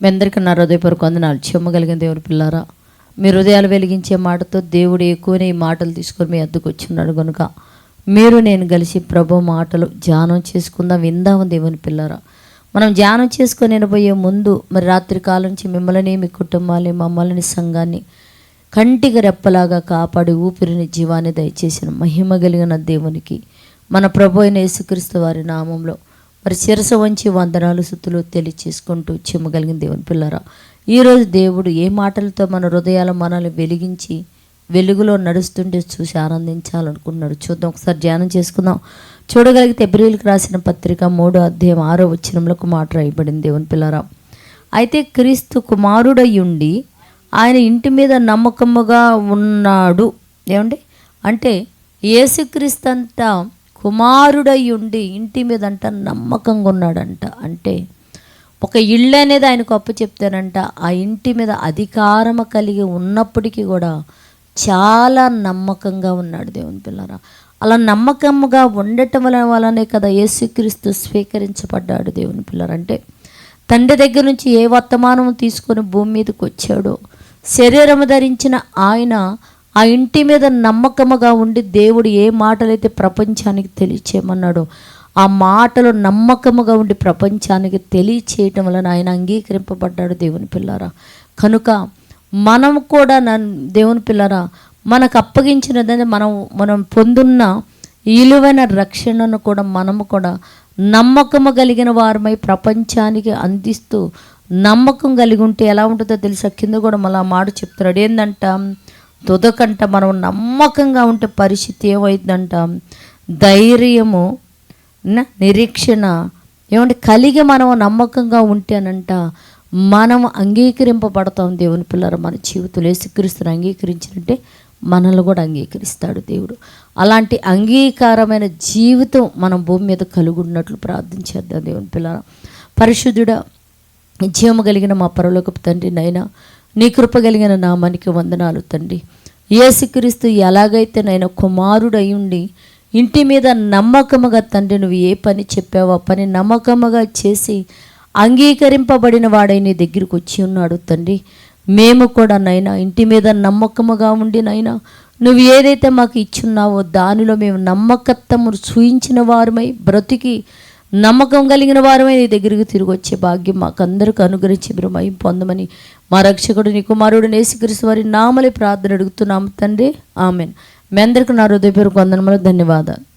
మీ అందరికీ నా హృదయపూర్వక వందనాలు. చెమ్మగలిగిన దేవుని పిల్లారా మీ హృదయాలు వెలిగించే మాటతో దేవుడు ఎక్కువనే ఈ మాటలు తీసుకొని మీ అద్దకు వచ్చిన్నాడు కనుక మీరు నేను కలిసి ప్రభు మాటలు ధ్యానం చేసుకుందాం విందాము దేవుని పిల్లారా. మనం ధ్యానం చేసుకొని వినబోయే ముందు మరి రాత్రి కాలం నుంచి మిమ్మల్ని మీ కుటుంబాన్ని మమ్మల్ని సంఘాన్ని కంటికి రెప్పలాగా కాపాడి ఊపిరిని జీవాన్ని దయచేసిన మహిమ కలిగిన దేవునికి మన ప్రభు అయిన యేసుక్రీస్తు వారి నామంలో మరి శిరస వంచి వందనాలు సుత్తులు తెలియచేసుకుంటూ చిమ్మగలిగిన దేవుని పిల్లరా ఈరోజు దేవుడు ఏ మాటలతో మన హృదయాల మనల్ని వెలిగించి వెలుగులో నడుస్తుంటే చూసి ఆనందించాలనుకున్నాడు చూద్దాం ఒకసారి ధ్యానం చేసుకుందాం. చూడగలిగితే ఎబ్రిల్కి రాసిన పత్రిక మూడో అధ్యాయం ఆరో వచ్చినంలకు మాట రాయబడింది దేవుని పిల్లరా. అయితే క్రీస్తు కుమారుడయ్యుండి ఆయన ఇంటి మీద నమ్మకముగా ఉన్నాడు. ఏమండి? అంటే యేసుక్రీస్తు అంట కుమారుడయ్యుండి ఇంటి మీద అంట నమ్మకంగా ఉన్నాడంట అంటే ఒక ఇల్లు అనేది ఆయనకు అప్పు చెప్తానంట ఆ ఇంటి మీద అధికారము కలిగి ఉన్నప్పటికీ కూడా చాలా నమ్మకంగా ఉన్నాడు దేవుని పిల్లరా. అలా నమ్మకంగా ఉండటం వలనే కదా యేసుక్రీస్తు స్వీకరించబడ్డాడు దేవుని పిల్లరంటే తండ్రి దగ్గర నుంచి ఏ వర్తమానం తీసుకొని భూమి మీదకి వచ్చాడో శరీరము ధరించిన ఆయన ఆ ఇంటి మీద నమ్మకముగా ఉండి దేవుడు ఏ మాటలైతే ప్రపంచానికి తెలియచేయమన్నాడో ఆ మాటలు నమ్మకముగా ఉండి ప్రపంచానికి తెలియచేయటం వలన ఆయన అంగీకరింపబడ్డాడు దేవుని పిల్లారా. కనుక మనం కూడా నన్ దేవుని పిల్లరా మనకు అప్పగించినదని మనం మనం పొందున్న విలువైన రక్షణను కూడా మనము కూడా నమ్మకము కలిగిన వారమై ప్రపంచానికి అందిస్తూ నమ్మకం కలిగి ఉంటే ఎలా ఉంటుందో తెలుసా? కింద కూడా మళ్ళీ ఆ మాట చెప్తున్నాడు. ఏంటంటే తుదకంట మనం నమ్మకంగా ఉంటే పరిస్థితి ఏమవుతుందంట ధైర్యము నిరీక్షణ ఏమంటే కలిగి మనం నమ్మకంగా ఉంటేనంట మనం అంగీకరింపబడతాం దేవుని పిల్లలు మన జీవితంలో. యేసుక్రీస్తుని అంగీకరించినట్టే మనల్ని కూడా అంగీకరిస్తాడు దేవుడు. అలాంటి అంగీకారమైన జీవితం మనం భూమి మీద కలుగున్నట్లు ప్రార్థించేద్దాం దేవుని పిల్లల. పరిశుద్ధుడ జీవము కలిగిన మా పరలోకపు తండ్రి నైనా నీ కృప కలిగిన నామానికి వందనాలు తండ్రి. ఏసుక్రీస్తు ఎలాగైతే నైనా కుమారుడయ్యుండి ఇంటి మీద నమ్మకముగా తండ్రి నువ్వు ఏ పని చెప్పావో ఆ పని నమ్మకముగా చేసి అంగీకరింపబడిన వాడై నీ దగ్గరికి వచ్చి ఉన్నాడు తండ్రి. మేము కూడా నైనా ఇంటి మీద నమ్మకముగా ఉండి నైనా నువ్వు ఏదైతే మాకు ఇచ్చున్నావో దానిలో మేము నమ్మకత్వము చూయించిన వారమై బ్రతికి నమ్మకం కలిగిన వారమై నీ దగ్గరికి తిరిగి వచ్చే భాగ్యం మాకందరికి అనుగ్రహించి మీరు మహిం పొందమని మా రక్షకుడు నీ కుమారుడు నేసుకరిసి వారి నామలే ప్రార్థన అడుగుతున్నాము తండ్రి. ఆమెన్. మీ అందరికీ నా హృదయపూర్వక వందనములు ధన్యవాదాలు.